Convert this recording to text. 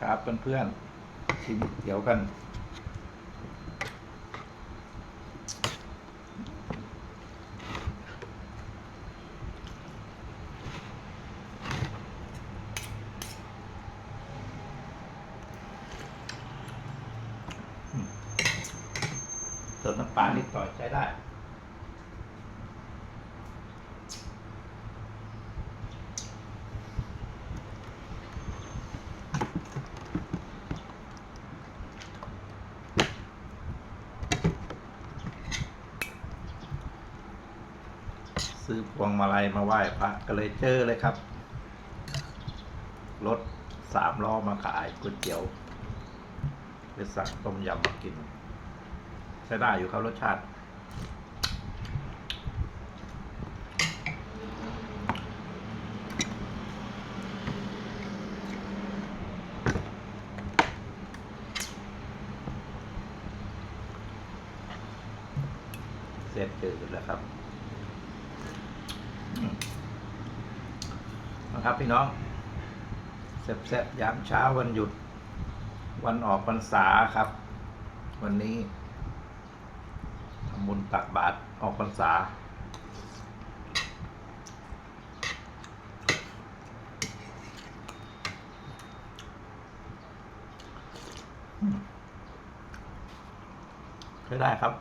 ครับเพื่อนๆชิมเดี๋ยวกันเติมน้ำปลานิดหน่อยใช้ได้ ซื้อพวงมาลัยมาไหว้พระก็เลยเจอเลยครับ รถสามล้อมาขายก๋วยเตี๋ยวไปสั่งต้มยำมากิน ใช้ได้อยู่ครับรสชาติ เสร็จจืดแล้วครับ นะครับพี่น้องแซ่บๆยามเช้าวันหยุด วันออกพรรษาครับ วันนี้ทำบุญตักบาตรออกพรรษา ใช้ได้ครับ